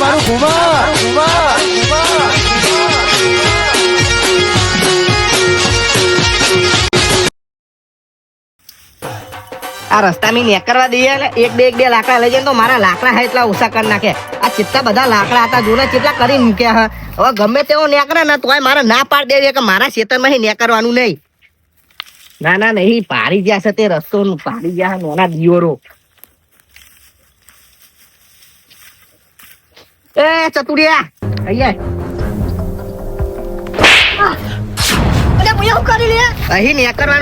મારું ઘુમા ઘુમા આ રસ્તા મેં નીકળવા દઈએ ને એક બે એક બે લાકડા લઈ જાય તો મારા લાકડા હે એટલા ઓછા કરી નાખે. આ ચિત્તા બધા લાકડા હતા, જોને ચિત્તા કરી મૂક્યા હા. હવે ગમે તેવો નેકરે ને તોય મારે ના પાડ દેવી કે મારા ખેતરમાં નીકળવાનું નહીં. ના ના, નહીં, પાડી ગયા છે તે રસ્તો, પાડી ગયા નાના દિયોરો. એ ચતુરિયા. અહીંયા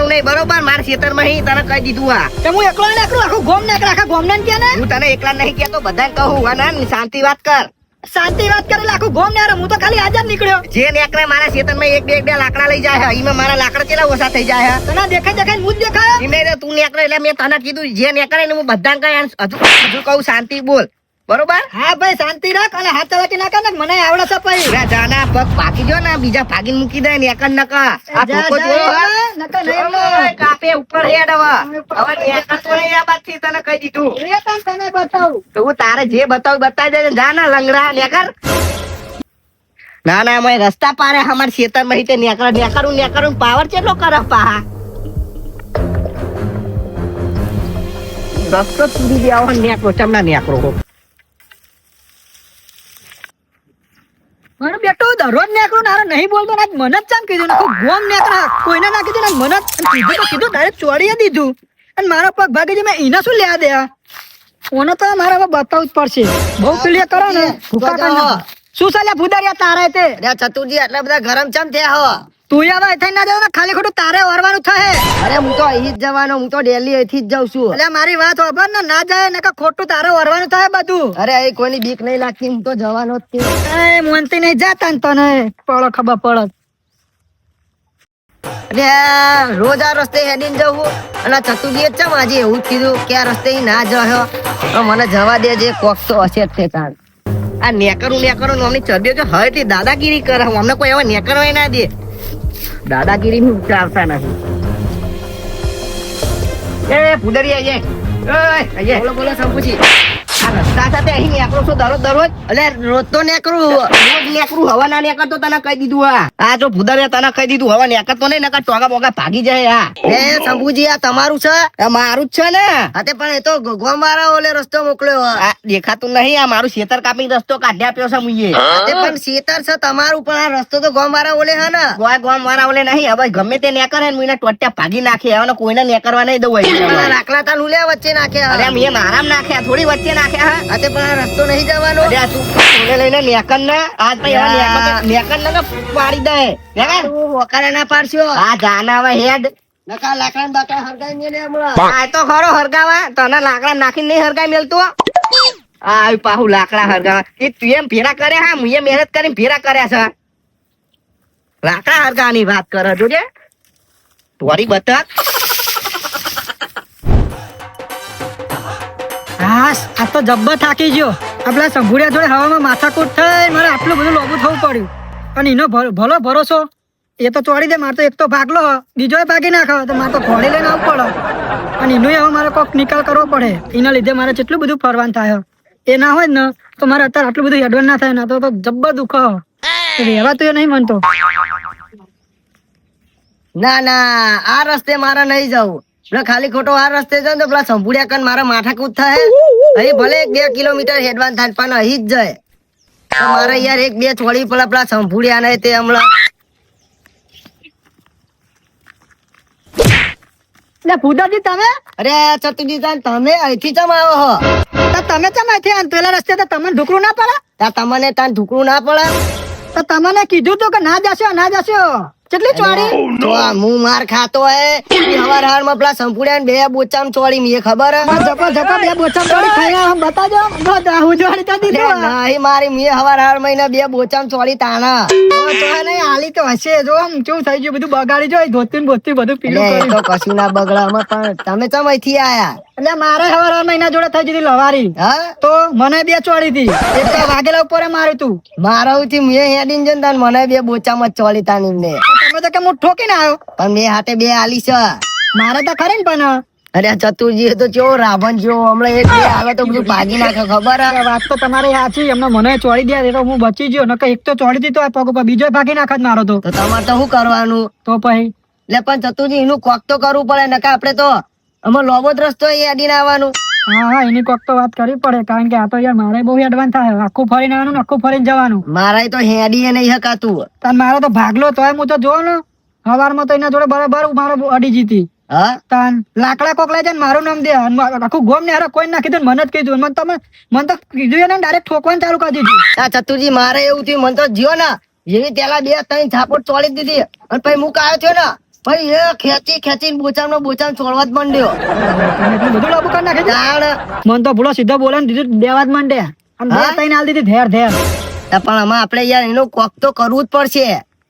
નહીં બરોબર? મારા તને કહી દીધું આ. તો હું એકલો નીકળું આખું ગોમ આખા ગોમ ને કે હું તને એકલા નહીં કહેતો બધાને કહું અને શાંતિ વાત કર. શાંતિ વાત કરે લાખો ગોમ ને હું તો ખાલી આજાદ નીકળ્યો. જે નીકળે મારા ખેતરમાં એક બે બે લાકડા લઈ જાય. એમાં મારા લાકડા કેટલા ઓછા થઈ જાય તને દેખાય દેખાય હું જ દેખાય. તું નીકળે એટલે મેં તને કીધું જે નીકળે ને હું બધાને કહી હજુ હજુ કહું શાંતિ બોલ. બરોબર? હા ભાઈ શાંતિ રાખ અને હાથ ચલાકી ના કર ને મને આવડે છે ભાઈ. રે જાના પગ પાકી જો ને બીજા ભાગી મૂકી દે નકા. આ જા, જા, જોયો હે? જા, નકર નહીં કાપે ઉપર હેડ હવે. હવે નીકળતો નહીં આ બાજથી તને કહી દીધું. એ તને તને બતાવું. તું તારે જે બતાવું બતાવી દે જાના લંગડા નેકર. ના ના મેં રસ્તા પારે અમાર ખેતર મહી તે નેકર નેકરું નેકરું. પાવર ચેટલો કરે પાહા રસ્તો સુધી દેવો નેકરો ચમના નેકરો મારો બેટો દરરોજ નેકરો નારો નહીં બોલતો આજ મને જ ચામ કીધું ને ગોમ નેકરા કોઈને ના કીધું ને મને કીધું તો કીધું ડાયરેક્ટ ચોડીએ દીધું. અને મારો પગ ભાગી છે, મેં એને શું લેવા દે ઓને તો મારા હવે બતાવવું જ પડશે. બહુ ક્લિયર કરો ને, ભૂકા નાખો. શું ચાલ્યા ભૂદરિયા તારે તે? રે ચતુરજી આટલા બધા ગરમ ચમ થયા હો? તું હવે થઈ ના જાવ ખાલી ખોટું તારે વરવાનું થાય અરે હું તો અહીં જ જવાનો હું તો ડેલી અહીંથી જ જાઉં છું. એટલે મારી વાત ખબર ને ના જાય ને ખોટું તારે વરવાનું થાય બધું. અરે એ કોઈની બીક નહીં લાગતી હું તો જવાનો જ છું. એ મોનતી નહીં જાતા ને તને. પડો ખબર પડો. અરે રોજ આ રસ્તે હેડીને જવું અને ચતુરજીએ ચમ આજે એવું જ કીધું કે આ રસ્તે ના જયો તો મને જવા દેજે કોક તો હશે જ તે આ નેકરું નેકરું અમને ચડ્યો કે હવે તે દાદાગીરી કરે. અમને કોઈ એવા નેકરવાય ના દે. દાદાગીરી નું ઉતારતા નથી. એ પુદરી અહીંયા. બોલો બોલો સંપુજી આ રસ્તા સાથે અહીં નેકરું છું દરરોજ દરરોજ. એટલે રોજ તો નેકરું રોજ નેકરું હવા ના નેકર તને કહી દીધું આ આ જો ભૂદરે તને કહી દીધું હવા નેકર નહીં નકર ટોગા બોગા ભાગી જાય આ એ શંભુજી આ તમારું છે? મારું જ છે ને? હા પણ એ તો ગોમ વાળા ઓલે રસ્તો મોકલ્યો આ દેખાતું નહીં આ મારું શેતર કાપી રસ્તો કાઢ્યા પ્યો છે મુઈએ. પણ શેતર છે તમારું પણ આ રસ્તો તો ગોમ વાળા ઓલે હે ને? ગોય ગોમ વાળા ઓલે નહીં હવે ગમે તે નેકર હે મુઈને ટોટ્યા ભાગી નાખે હવે કોઈને નેકરવા નહીં દઉં રાખલા તા લુલે વચ્ચે નાખ્યા. અરે મેં મારામ નાખ્યા થોડી વચ્ચે નાખ્યા હા? અતે પણ આ રસ્તો નહીં જવાનો. અરે તું ઓલે લઈને નેકર ને? આજ ભાઈ હવે નેકર નેકર પાડી દે. નેકર વકારે ના પાડશો. આ જાના હવે હેડ. નકા લાકડા બાકડા હરગાઈ મેલે હમણાં. આ તો ખરો હરગાવા. તને લાકડા નાખીને નહીં હરગાઈ મેલતો. આ પાહુ લાકડા હરગાવા. એ તું એમ ભેરા કર્યા હા? મુએ મહેનત કરીને ભેરા કર્યા છે. લાકડા હરગાવાની વાત કરો જોજે. તારી બતક. હા આ તો જબ્બર થાકી ગયો. આપણા સંભુડિયા જોડે હવામાં માથાકૂટ થઈ, મારે આટલું બધું લોબું થવું પડ્યું. અને એનો ભલો ભરોસો? એ તો ચોડી દે, મારે તો એક તો ભાગલો બીજો ભાગી નાખો તો મારે તો ઘોડી લઈને આવવું પડે અને એનો હવે મારે કોઈક નિકાલ કરવો પડે. એના લીધે મારે જેટલું બધું ફરવાનું થાય એ ના હોય ને, તો મારે અત્યારે આટલું બધું એડવાન્સ ના થાય ને તો જબ્બર દુઃખ. રહેવા તો એ નહીં માનતો. ના ના, આ રસ્તે મારે નહીં જવું. ખાલી ખોટો આ રસ્તે જાય તો પેલા સંભુડિયા કન મારા માથા કૂદ થાય? અહીં ભલે એક બે કિલોમીટર હેડવાન થાય પણ અહીં જ જાય. મારે યાર એક બે છોડી પેલા પેલા સંભુડિયા ને તે હમણાં. તમે? અરે ચતુજી તમે અહીંથી ચમ આવો હો? તો તમે ચમ અહીંથી પેલા રસ્તે તો તમને ના પડે? તમને તાન ઢુકડું ના પડે? તો તમને કીધું તો કે ના જશો ના જશો? કેટલી ચોરી તો આ મું માર ખાતો હે હવાર હારમાં પેલા સંપૂર્ણ બે બોચામ ચોળી મીએ ખબર? હે જપા જપા બે બોચામ ચોરી ખાઈ આમ બતાજો બધા ઉજવાડી તો દીધો નહીં મારી મીએ હવાર હાર મહિના બે બોચામ ચોળી તાણા. નહીં હાલી તો હશે જો આમ કેવું થઈ ગયું બધું બગાડી જોઈ ધોતી ને બોતી બધું પીળું તો કશું ના બગડામાં પણ તમે ચમ અહીંથી આયા? એટલે મારે હવાર હવાર મહિના જોડે થઈ જતી લવારી. હા? તો મને બે ચોરી હતી એક તો વાઘેલા ઉપર માર્યું તું. મારા થી મેં હેડીને જન તાન મને બે બોચામાં જ ચોળી તાની ને તો કે હું ઠોકીને આવ્યો. પણ મેં હાથે બે આલી છે. મારે તો ખરે ને પણ. અરે ચતુરજી તો કેવો રાવણ જો હમણાં એક બે આવે તો બધું ભાગી નાખે ખબર? વાત તો તમારી સાચી એમને મને ચોડી દે તો હું બચી ગયો નકર એક તો ચોડી દીધો આ પગ ઉપર બીજો ભાગી નાખત મારો તો. તો તમારે તો શું કરવાનું? તો પછી? એટલે પણ ચતુરજી એનું કોક તો કરવું પડે નકા આપણે તો અમે લોબો દ્રસ્તો રસ્તો એ અડીને આવવાનું. હા હા એની કોક તો વાત કરવી પડે કારણ કે આ તો યાર મારે બહુ એડવાન્સ થાય આખું ફરીને આવવાનું આખું ફરીને જવાનું. મારે તો હેડીએ નહીં હકાતું. તાર મારો તો ભાગલો તોય હું તો જોવો ને સવારમાં તો એના જોડે બરાબર મારો અડી જીતી. હા? તાન લાકડા કોક લઈ જાય ને મારું નામ દે. આખું ગોમ ને હારે કોઈ ના કીધું મને જ કીધું મને તમે મને તો કીધું ને ડાયરેક્ટ ઠોકવાનું ચાલુ કરી દીધું. આ ચતુરજી મારે એવું થયું મને તો જીઓ ને જેવી પેલા બે ત્રણ છાપોટ ચોળી દીધી. અને પછી મુક આવ્યો થયો ને. પછી એ ખેંચી ખેંચી બોચામ નો બોચામ છોડવા જ માંડ્યો. બધું લાભ કરી નાખે તાણ. મને તો ભૂલો સીધો બોલે ને દીધું દેવા જ માંડે. અને આલ દીધી ધેર ધેર. પણ આમાં આપણે યાર એનું કોક તો કરવું જ પડશે.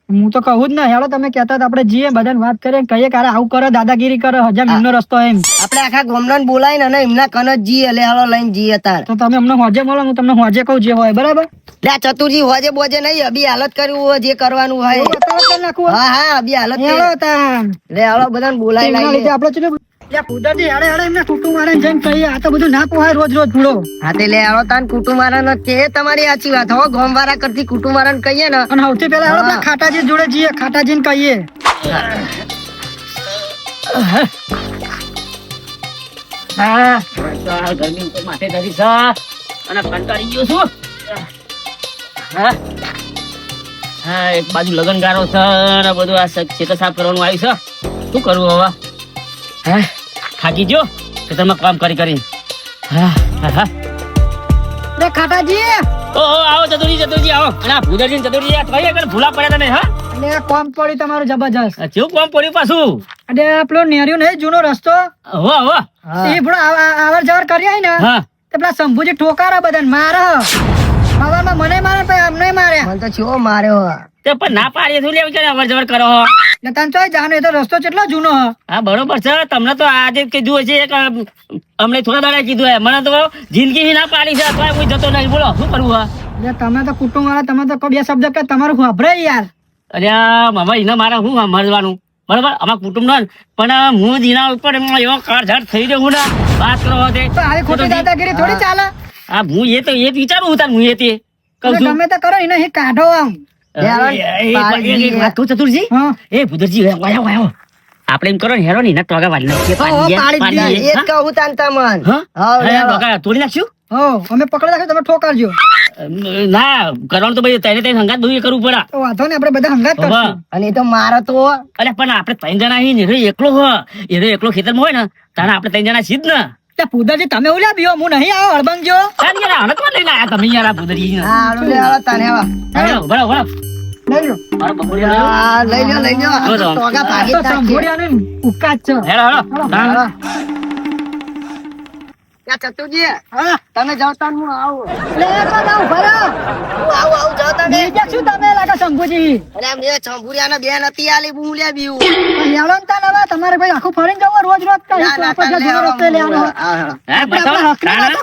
હું તો કહું જ ને હેડો તમે કહેતા હતા આપણે જઈએ બધાને વાત કરીએ ને કહીએ કે આવું કરો દાદાગીરી કરો હજાર એમનો રસ્તો એમ. આપણે આખા ગામડાને બોલાય અને એમના કન જ જઈએ એટલે હેડો લઈને જઈએ તાર. તો તમે અમને હોજે મળો હું તમને હોજે કહું જે હોય બરાબર? લે ચતુરજી હોજે બોજે નહીં અભી હાલત કરવું હોય જે કરવાનું હોય. કરી હા. હા અભી હાલત હેડો એટલે હાલો બધાને બોલાય આપણે લે કુદરતી હેડે હેડે એમને ટૂંટું મારે જઈને કહીએ આ તો બધું ના પોહાય રોજ રોજ હા તે લે હાલો તાન કુટુંબારા કે તમારી સાચી વાત. હો ગોમવાળા કરતી કુટુંબારાને કહીએ ને. અને સૌથી પહેલા હેડો. પેલા ખાટાજી જોડે જઈએ ખાટાજીને કહીએ. હા. આ ગરમી ઉપર માથે ધરી છે અને કંટાળી ગયો છું. હા. હા એક બાજુ લગનગારો છે અને બધું આ તો સાફ કરવાનું આવ્યું છે. શું કરવું હવે? હા. થાકી ગયો ખેતરમાં કામ કરી કરી હા હા હા. રે ખાટાજી. ઓહો આવો ચતુરજી ચતુરજી આવો. અને આ ભૂદરજી ને ચતુરજી આ કઈ આગળ ભૂલા પડ્યા તમે હા? અને કોમ પડ્યું તમારું જબરજસ્ત. કેવું કોમ પડ્યું પાછું? અને આપણો નેર્યો નહીં જૂનો રસ્તો. હો હો. એ આવ- આવ- આવર જવર કરી આય ને હા. તે પેલા શંભુજી ઠોકારા બધાને મારો. હવામાં મને મારે પછી અમને માર્યા. મને તો ચેવો માર્યો. તે પણ ના પાડીએ શું લેવું કે અવર જવર કરો હો? ને તને ચોય જાનો એ તો રસ્તો કેટલો જૂનો હ. હા બરોબર છે. તમને તો આજે કીધું હશે એક અમને થોડા દાડા કીધું હે મને તો જિંદગી ના પાડી છે તોય હું જતો નહીં. બોલો શું કરવું હા તમે તો કુટુંબ વાળા તમે તો બે શબ્દ કે તમારું વાપરે યાર. અરે મામા એને મારે શું સમજવાનું બરોબર? અમારા કુટુંબ નો પણ હું જીના ઉપર એવો કાળઝાળ થઈ રહ્યો ને વાત કરો તે. તો ખોટી દાદાગીરી થોડી ચાલે. હા હું એ તો એ વિચારું હું તાર હું એ તે કહું તમે તો કરો એને કાઢો આમ. યાર, એ- એ- એ- પાડી એક વાત કહું ચતુરજી? હા એ ભૂદરજી વાયો વાયો આપણે એમ કરો ને હેરો ને ટોગા વાળી નાખીએ હો, હો, પાડીએ, પાડી પાડીએ, એ જ હા? કહું તાન તમન. હા? હા, અરે, લેવો. ટોગા તોડી નાખશું? અમે પકડી નાખ્યો તમે ઠોકારજો ના કરવાનું તો ભાઈ તેને તેને દુઈ કરવું પડે. તો વાંધો ને આપણે બધા હંગાત કરશું. અને એ તો મારો તો અરે પણ આપણે ત્રણ જણા અહીં એકલો હોય એ એકલો ખેતરમાં હોય ને તારા આપણે ત્રણ જણા છીએ જ ને. ત્યાં પૂદાજી તમે ઓલા બીઓ હું નહીં આવો હળબંગ જો તાર યાર હાલત કોણ લઈને આયા તમે યાર આ ભૂદરી હા હાલો લે હાલો તાને આવા. બરાબર બરાબર લઈ લો મારો હા, લઈ લો લઈ લો તો. ટોગા ભાગી તો જ નાખીએ. ને ઉકાત છે તાણ. હાલો. ત્યાં તમે જવતા હું. આવું? શું તમે લાગે શંભુજી? અરે મેં આલી બીવું. તમારે ભાઈ આખું ફરીને જવું રોજ રોજ કઈ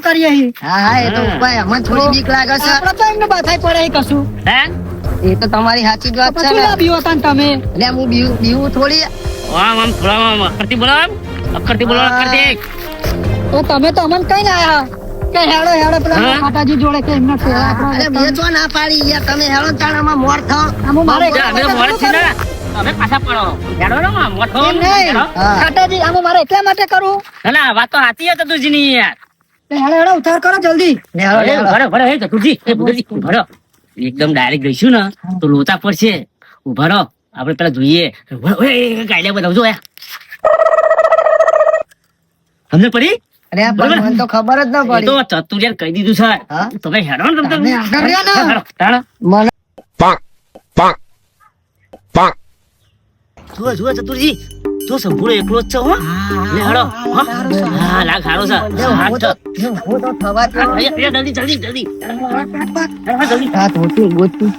કરીએ હા. હા એ તો ભાઈ અમને થોડી બીક લાગે છે. આપણે તો એમને બધાય પડે કશું. હે? એ તો તમારી સાચી જ વાત છે ને. બીવો તમે. એટલે હું બીવું બીવું થોડી. આમ આમ થોડા આમ અક્કરથી બોલો આમ. અક્કરથી બોલો અક્કરથી. તો તમે તો અમને કઈ ના આયા? કે હેડો હેડો પેલા માતાજી જોડે કે એમને પેલા અરે આપણે મેં ના પાડી યાર તમે હેડો તાણામાં મોર થાઓ આમ મારે અમે તો મોડે ને. અમે પાછા પડો. હેડો ને. હા. કાકાજી આમાં મારે એટલા માટે કરું? ના, વાત તો સાચી છે ચતુરજીની યાર. હેડો હેડો ઉતાર કરો જલ્દી. હેડો હેડો ભરો, ભરો, હે, ચતુરજી, એ ભૂદેવજી, ભરો. એકદમ ડાયરેક્ટ ગઈશું ને તો લોચા પડશે. ઊભા રહો. આપણે પેલા જોઈએ. એ બતાવજો યાર સમજ પડી? અરે પણ મને તો ખબર જ ના તો કહી દીધું સર તમે જુઓ જુઓ ચતુરજી સંપૂર્ણ એકલો જ છે હો લે હેડો હા લાગ હારો છે હાથ તો હું તો થવા જ હા, દઉં. અહીંયા, અહીંયા, જલ્દી જલ્દી જલ્દી જલ્દી આ ધોતી ગોતી.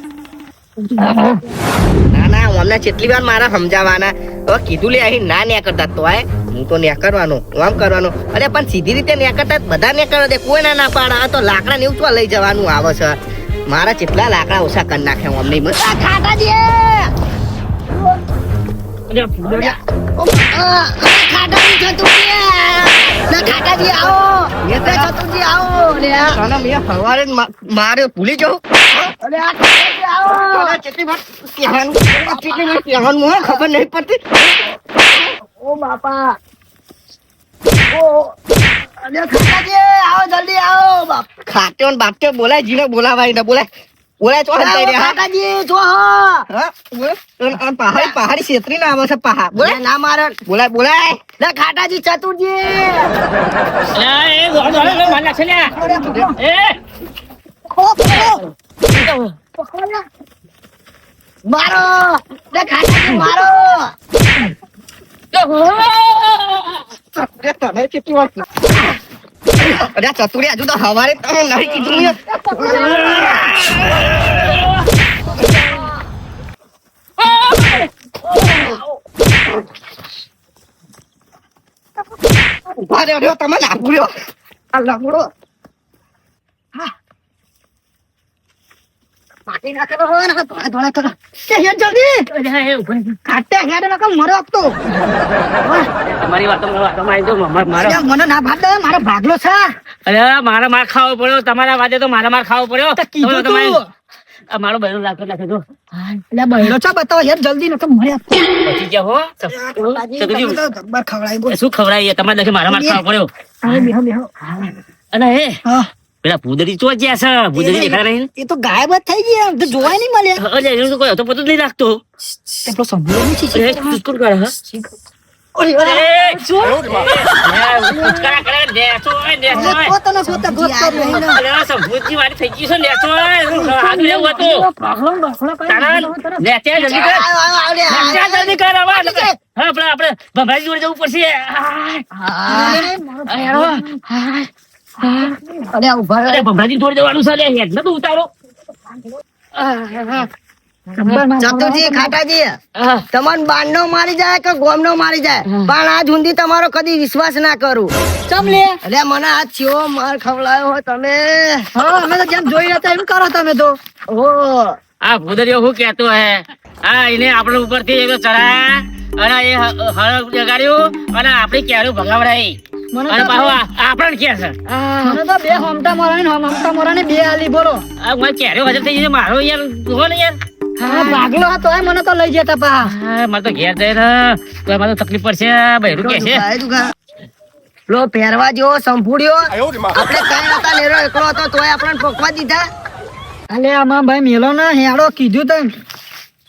ના અમને કેટલી વાર મારા સમજાવવાના. હવે કીધું લે અહીં ના ન્યા કરતા તો આય હું તો ન્યા કરવાનું આમ કરવાનું. અરે પણ સીધી રીતે ન્યા કરતા બધા ન્યા કરે દે. કોઈ ના ના પાડે. આ તો લાકડા ને એવું લઈ જવાનું આવે છે. મારા કેટલા લાકડા ઓછા કરી નાખે અમને. આ, આ ખાટાજી લે ખાટાજી આવો આવો સવારે મારે ભૂલી જાઉં ખબર નહીં પડતી ઓ બાપા આવો જલ્દી આવો ખાટ્યો ને બાટ્યો બોલાય, જીને બોલાવાય ને બોલાય. બોલાય તો હંતાઈ રહ્યા. ખાટાજી જો હા. બોલ પહાડી પહાડી છેતરી ના આવે છે પહાડ. બોલાય ના મારે. બોલાય બોલાય. લે ખાટાજી ચતુરજી. અલ્યા, એ દોડ, દોડ, માર નાખશે લ્યા. એ, મારો. લે ખાટાજી મારો. તમે કેટલી વાર અરે ચતુરી હજુ તો હવારે તમે નહીં કીધું. ઊભા રહ્યો તમે આ લાગુડો પાટી નાખેલો હોય ને ધોળા ધોળા કરો. કે હેડ જલ્દી. અલ્યા, એ ઊભો રહી. કાટે હેડ નકર મરો આપતો તમારી વાતો આવી માર- મારો અલ્યા, મને ના ભાગ દે મારો ભાગલો છે. અરે મારા માર ખાવો પડ્યો તમારા વાદે તો મારા માર ખાવો પડ્યો. કીધું તું. મારો બહેનો લાગે લાગે જો. એટલે બહેરો ચા બતાવો યાર જલ્દી નતો પછી હો. ખવડાવી શું ખવડાવીએ? તમારે મારા માર ખાવો પડ્યો. અને હે હા. પેલા ભૂદડી તો જ્યાં છે ભૂદડી દેખાતા નહીં એ તો ગાયબ જ થઈ ગઈ તો જોવાય નહીં મળે અરે એનું તો કોઈ હતો પતો નહીં લાગતો એટલો સંભળો નહીં છે ચુસ્કુર કરે હે? આપડે આપણે જોડે જવું પડશે. અરે ઊભા અરે, ભમરાજી જોડે જવાનું છે, લે, હેડ નતું ઉતારો. ચતુરજી ખાટાજી હા. બાંધનો મારી જાય કે ગોમનો મારી જાય? પણ આજ સુધી તમારો કદી વિશ્વાસ ના કરું. ચમ લે. અરે મને આ ચિયો માર ખવડાયો હો તમે. હા અમે તો જેમ જોઈ રહ્યા હતા એમ કરો તમે તો. ઓ. આ ભૂદરિયો હું કેતો હે? હા એને આપણે ઉપરથી એક ચડાયા અને એ હળ જગાડ્યું અને આપણી ક્યારે ભગાવડાઈ. મને અને તો પાછો આ- આપણને કે છે? મને તો બે હમતા મોરા ને હમતા મોરા ને બે આલી બોલો. આ મને કેરો હજર થઈ ગઈ મારો યાર જુઓ ને યાર. હા ભાગલો હતો એ મને તો લઈ જતા પા. હા, મારે તો ઘેર જઈને તો મારે તકલીફ પડશે બહેરું કે છે. દુખા, દુખા. લો પહેરવા જેવો સંભૂડ્યો. આપણે કઈ નતા નેરો એકલો હતો તોય આપણને પોકવા દીધા. અલે આમાં ભાઈ મેલો ને હેડો કીધું તો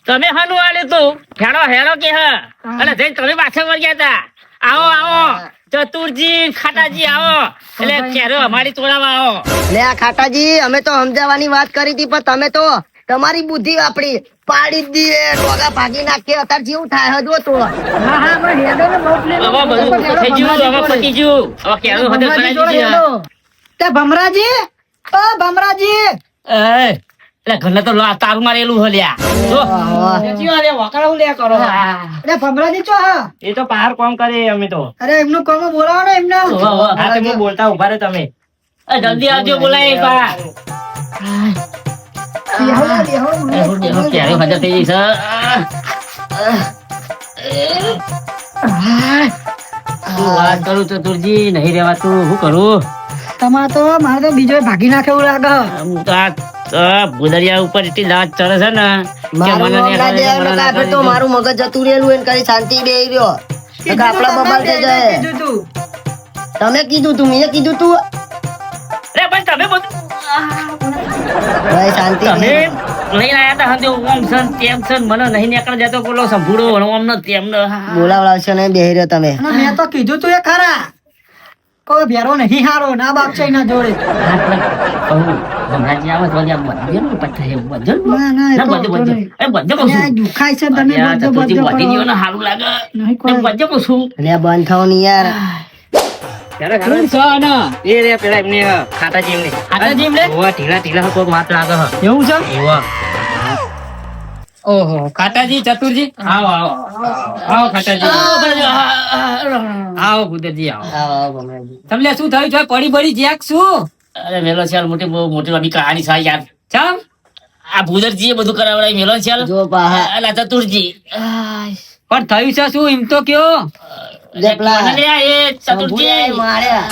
તમે હાનું આલ્યું તું. હેડો હેડો કે હ. અને જઈને તમે પાછળ વળી ગયા તા. આવો આવો. ચતુરજી ખાટાજી આવો. એટલે કેરો અમારી તોડામાં આવો. લે આ ખાટાજી અમે તો સમજાવવાની વાત કરી હતી પણ તમે તો તમારી બુદ્ધિ વાપરી. પાડી જ દીએ ડોગા ભાગી નાખીએ. અત્યારે જેવું થાય હજુ તો. હા હા ભાઈ હેડો ને બહુ હવે બધું થઈ ગયું હવે પતી ગયું. હવે કેરો હજર ભમરાજી દીધી. તે ભમરાજી? ઓ ભમરાજી! એ, એટલે ઘરને તો તારું મારેલું હલ્યા જો. અરે ભમરાજી ચો એ તો પાર કોમ કરે અમે તો. અરે એમનું કોમ બોલાવો ને એમને. હા તમે બોલતા ઊભા રહે તમે. જલ્દી આવજો બોલાય દેખો કેરો હજર થઈ જઈશ શું વાત કરું ચતુરજી નહીં રેવાતું શું કરું? તમારે તો મારે તો બીજો ભાગી નાખે એવું લાગે. તો ભૂદરિયા ઉપર એટલી લાજ ચડે છે ને કે મને નહીં તો. મારું મગજ જતું રહેલું એને કરી શાંતિ બે રહ્યો આપણા બબાલ થઈ જાય. તમે કીધું તું મેં કીધું તું. અરે પણ તમે બધું ભાઈ શાંતિ તમે લઈને આયા તા હંધે ઓમ છે ને તેમ છે મને નહીં નીકળ જતો બોલો સંભૂડો ઓમ ન તેમ ને. બોલાવડાવશો ને બેહી રહ્યો તમે. મેં તો કીધું તું એ ખરા. કોઈ ભેરો નહીં. હારો ના બાપ છે એના જોડે. હા, પણ કહું, હમણાંથી આવે તો ત્યાં બધે ને પથ્થર એવું બધે ને. ના બધે, બધે. એ બધે છું. દુખાય છે તમે બધો બધો સારું લાગે નહીં કોઈ- બધે એટલે થવું યાર એવું છે? ઓહો ખાતાજી ચતુરજી? આવો આવો. આવો ખાતાજી આવો ભૂદેજી આવો. તમને શું થયું છે? પડી પડી જ્યાક શું? અરે મેલો છે મોટી બહુ મોટી લાંબી કહાની છે યાર. ચમ? આ ભૂદરજી બધું કરાવડાય મેલો છે જો પાહા. અલા ચતુરજી. પણ થયું છે શું? એમ તો કયો. લે પેલા કોને લે આ એ શંભુએ ચતુરજી. માર્યા.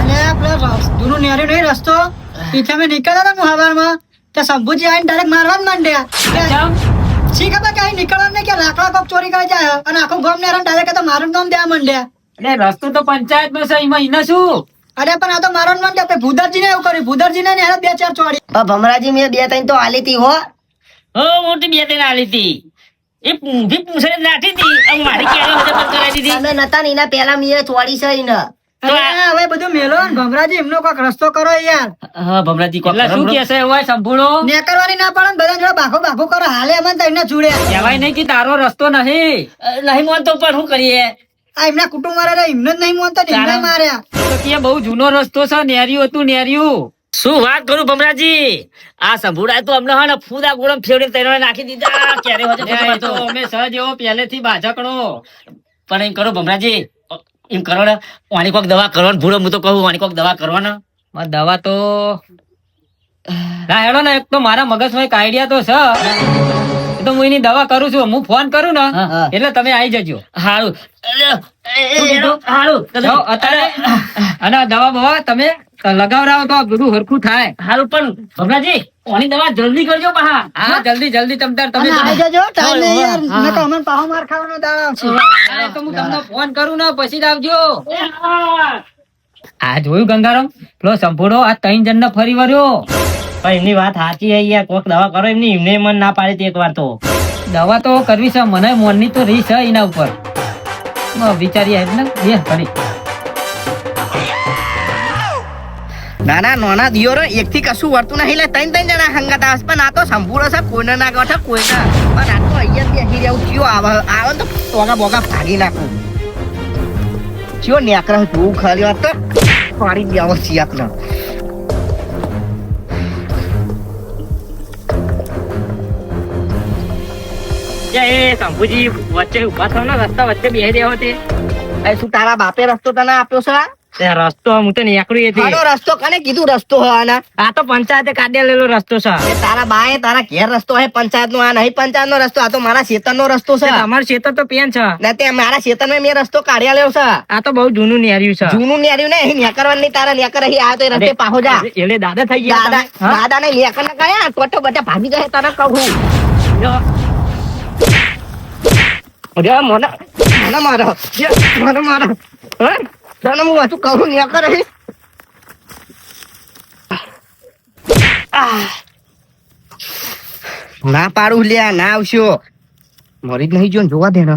અને પેલો જૂનું નેર્યું નહીં રસ્તો? પીછે નીકળ્યા હતા હવારમાં તો શંભુજી આવીને ડાયરેક્ટ મારવા જ માંડ્યા. ચમ? શી ખબર કઈ નીકળવા નહીં કે લાકડા કોક ચોરી કરી જાય અને આખું ગામ ને ડાયરેક્ટ તો મારું નામ દેવા માંડ્યા. એટલે રસ્તો તો પંચાયત છે એમાં એને શું? અરે પણ આ તો મારો નામ કે ભૂદરજી ને એવું કર્યું. ભૂદરજી ને એને બે ચાર ચોરી. ભમરાજી મેં બે ત્રણ તો આલી તી હો. હો મોટી બે તેને આલી હતી એ પૂંધી પૂંછડે નાખી હતી. મારી કરાવી દીધી. તમે નતા ને એના પેલા મેં ચોરી છે એને. હવે બધું મેલો ભમરાજી એમનો કોક રસ્તો કરો યાર. હા ભમરાજી કોક શું કરો. હોય સંભૂળો. ને કરવાની ના પડે બધા જોડે બાખો બાખો કરો. હાલે અમને તો એમને કહેવાય નહીં કે તારો રસ્તો નહીં. નહીં માનતો પણ શું કરીએ? આ એમના કુટુંબ વાળા એમને જ નહીં માનતા એમને માર્યા. તો કે બહુ જૂનો રસ્તો છે નેરિયું હતું નેરિયું. શું વાત કરું ભમરાજી? આ સંભુડાએ તો અમને હા ફૂદા ગોળમ ફેવડી તૈયાર નાખી દીધા. ક્યારે બંધ તો અમે સહ જેવો પહેલેથી બાજકણો. પણ એમ કરો ભમરાજી એમ કરો ને વાણી કોક દવા કરવાનું ભૂલો હું તો કહું વાણી કોક દવા કરવાના. માં દવા તો ના હેડો ને એક તો મારા મગજમાં એક આઈડિયા તો છે. તો હું એની દવા કરું છું હું ફોન કરું ને. એટલે તમે આવી જજો. અત્યારે અને દવા બવા તમે લગાવડાવો તો બધું હરખું થાય. હારું પણ ભમરાજી વાણી દવા? જલ્દી કરજો પાહા હા જલ્દી જલ્દી તમતાર તમે આવી જજો ટાઈમ નહીં યાર. હા. તો અમને પાહો માર ખાવાનો દાવ આવશે હા, તો હું તમને ફોન કરું ને પછી જ આવજો. આ જોયું ગંગારામ? પેલો સંભોળો આ ત્રણ જણ ને ફરી વર્યો પણ એમની વાત સાચી છે યાર કોક દવા કરો એમની એમને મન ના પાડી એક વાર તો. દવા તો કરવી છે મને મોનની તો રીસ છે એના ઉપર. બિચારી આવી ને બે ફરી નાના નાના દિયોરો એક થી કશું વર્તું નહીં લે ત્રણ ત્રણ જણા હંગાત આવે પણ આ તો સંપૂર્ણ છે કોઈને ના ગોઠે કોઈને. પણ આ તો અહીંયા બેસી રહ્યું કયો આવે આવે તો ટોગા બોગા ભાગી નાખું. ચિયો નેકરા જોવું ખાલી તો ફાડી દેવો સિયાત ને એ શંભુજી વચ્ચે ઊભા થયો ને રસ્તા વચ્ચે બેસી રહ્યો તે. શું તારા બાપે રસ્તો તને આપ્યો છે? રસ્તો હું તો નીકળું હતી આનો રસ્તો કને કીધું રસ્તો હો આના? આ તો પંચાયતે કાઢેલો રસ્તો છે. તારા બાએ તારા ઘેર રસ્તો હે પંચાયત નો આ નહીં પંચાયત નો રસ્તો આ તો મારા ખેતર નો રસ્તો છે. અમાર ખેતર તો પેન છે. ને તે મારા શેતર મેં રસ્તો કાઢ્યા લેવો છે. આ તો બહુ જૂનું નેર્યું છે. જૂનું નેર્યું ને અહીં નેકરવાનું નહીં તારા નેકર અહીં આ તો રસ્તે પાહો જા. એટલે દાદા થઈ ગયા દાદા? દાદા ને નેકર ને કયા ટોટો બટા ભાગી જાય તારા કહું. મને મને મારો મને મારો હે? તને હું કહું નેકર અહીં આહ. ના પાડું લ્યા ના આવશો મરી જ નહીં જો જોવા દે ને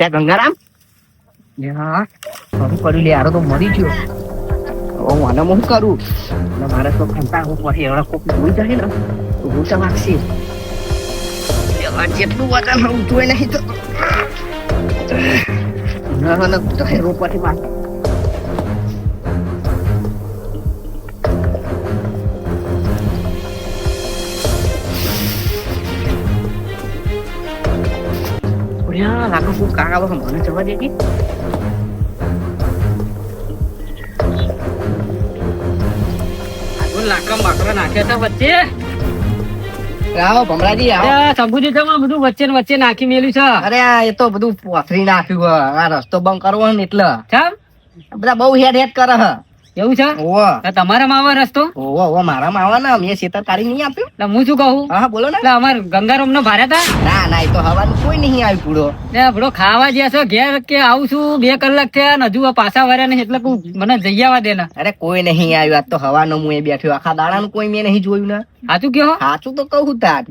ત્યાં ગંગારામ યા ખરું કર્યું લે આરો તો મરી ગયો હું આને હું કરું અને મારે તો ખંતા હું પછી એવડા કોક જોઈ જાય ને હું હું તો લાકડા નાખ્યા હતા વચ્ચે. આવો ભમરાજી આવો. શંભુજી તમે બધું વચ્ચે ને વચ્ચે નાખી મેલ્યું છે. અરે આ એ તો બધું પોથરી નાખ્યું આ રસ્તો બંધ કરવો ને એટલે. બધા બહુ હેડ હેડ કરે હે. એવું છે? તમારા માવા રસ્તો? ઓવો ઓવો મારા માવા ના. મેં શેતર કાઢી નહીં આપ્યું હું શું કહું? હા બોલો ને. એટલે અમાર ગંગારામ નો ભારે હતા? ના ના એ તો હવાનું કોઈ નહીં આવ્યું પૂરો ને આપડો ખાવા જ્યાં છો ઘેર કે આવું છું બે કલાક થયા ને હજુ પાછા વર્યા ને એટલે મને જઈ આવવા દેના અરે કોઈ નહીં આવ્યું. આજ તો હવાનો હું એ બેઠ્યો આખા દાડાનું કોઈ મેં નહીં જોયું ને. સાચું કયો સાચું તો કહું તાર.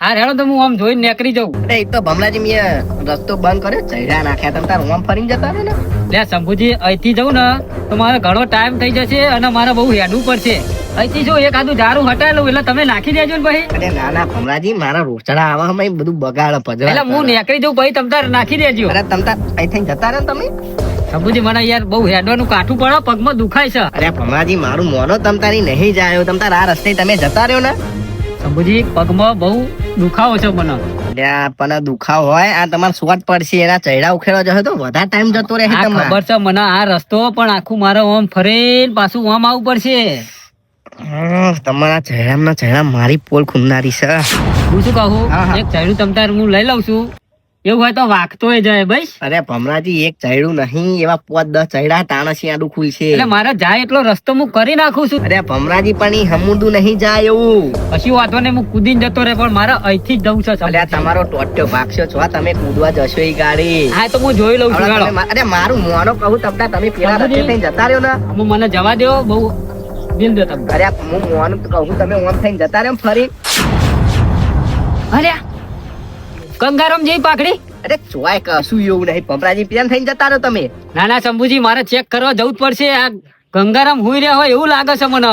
હા હેડો તો હું આમ જોઈને નીકળી જાઉં. અરે એ તો ભમરાજી મેં રસ્તો બંધ કર્યો ચડ્યા નાખ્યા તમે તાર આમ ફરીને જતા રહે ને લે શંભુજી અહીંથી જઉં ને તો મારે ઘણો ટાઈમ થઈ જશે અને મારે બહુ હેડવું પડશે. અહીંથી જો એક આદું હટાવી લઉં એટલે તમે નાખી દેજો ને ભાઈ. અરે ના ના ભમરાજી મારા રોચડા આવવામાં બધું બગાડ એટલે હું નીકળી જાઉં ભાઈ તમ તાર નાખી દેજો. અરે તમ તાર અહીંથી જતા રહે તમે. શંભુજી મને યાર બહુ હેડવાનું કાઠું પડે પગમાં દુખાય છે. અરે ભમરાજી મારું મોનો તમ તારી નહીં જાય તમ તાર આ રસ્તે તમે જતા રહ્યો ને. શંભુજી પગમાં બહુ દુખાવો છે મને. અલ્યા, પણ દુખાવ હોય આ તમારે સ્વાદ પડશે એના ચહેરા ઉખેડવા જશે તો વધારે ટાઈમ જતો રહે તમને ખબર છે મને આ રસ્તો પણ આખું મારે ઓમ ફરીને પાછું ઓમ આવવું પડશે. તમારા ચહેરામાં ચહેરા મારી પોલ ખુમનારી છે. હું શું કહું. એક ચહેરું તમતાર હું લઈ લઉં છું. એવું હોય તો વાગતો જાય ભાઈ અરે ભમરાજી એક ચડ્યું નહીં એવા પોત દસ ચડ્યા તાણસી આડું ખુલશે એટલે મારે જાય એટલો રસ્તો હું કરી નાખું છું. અરે ભમરાજી પણ ઈ હમુંદું નહીં જાય એવું. પછી વાંધો નહીં હું કૂદીને જતો રહે પણ મારે અહીંથી જ જવું છે અલ્યા તમારો ટોટ્યો ભાગશો. છો તમે કૂદવા જશો ઈ ગાડી. હા તો હું જોઈ લઉં છું અરે મારું મોનો કહું તમને તમે પેલા રસ્તે થઈને જતા રહ્યો ને. હું મને જવા દેવો બહુ દિલ દે તમને. અરે હું મોનું કહું તમે ઓન થઈને જતા રહ્યો ફરી. અરે કંગારમ જેવી પાકડી અરે ચોય કશું એવું નહીં. પમરાજી પેલા થઈને જતા રહો તમે. ના ના શંભુજી મારે ચેક કરવા જવું જ પડશે. આ ગંગારામ હુઈ રહ્યા હોય એવું લાગે છે મને.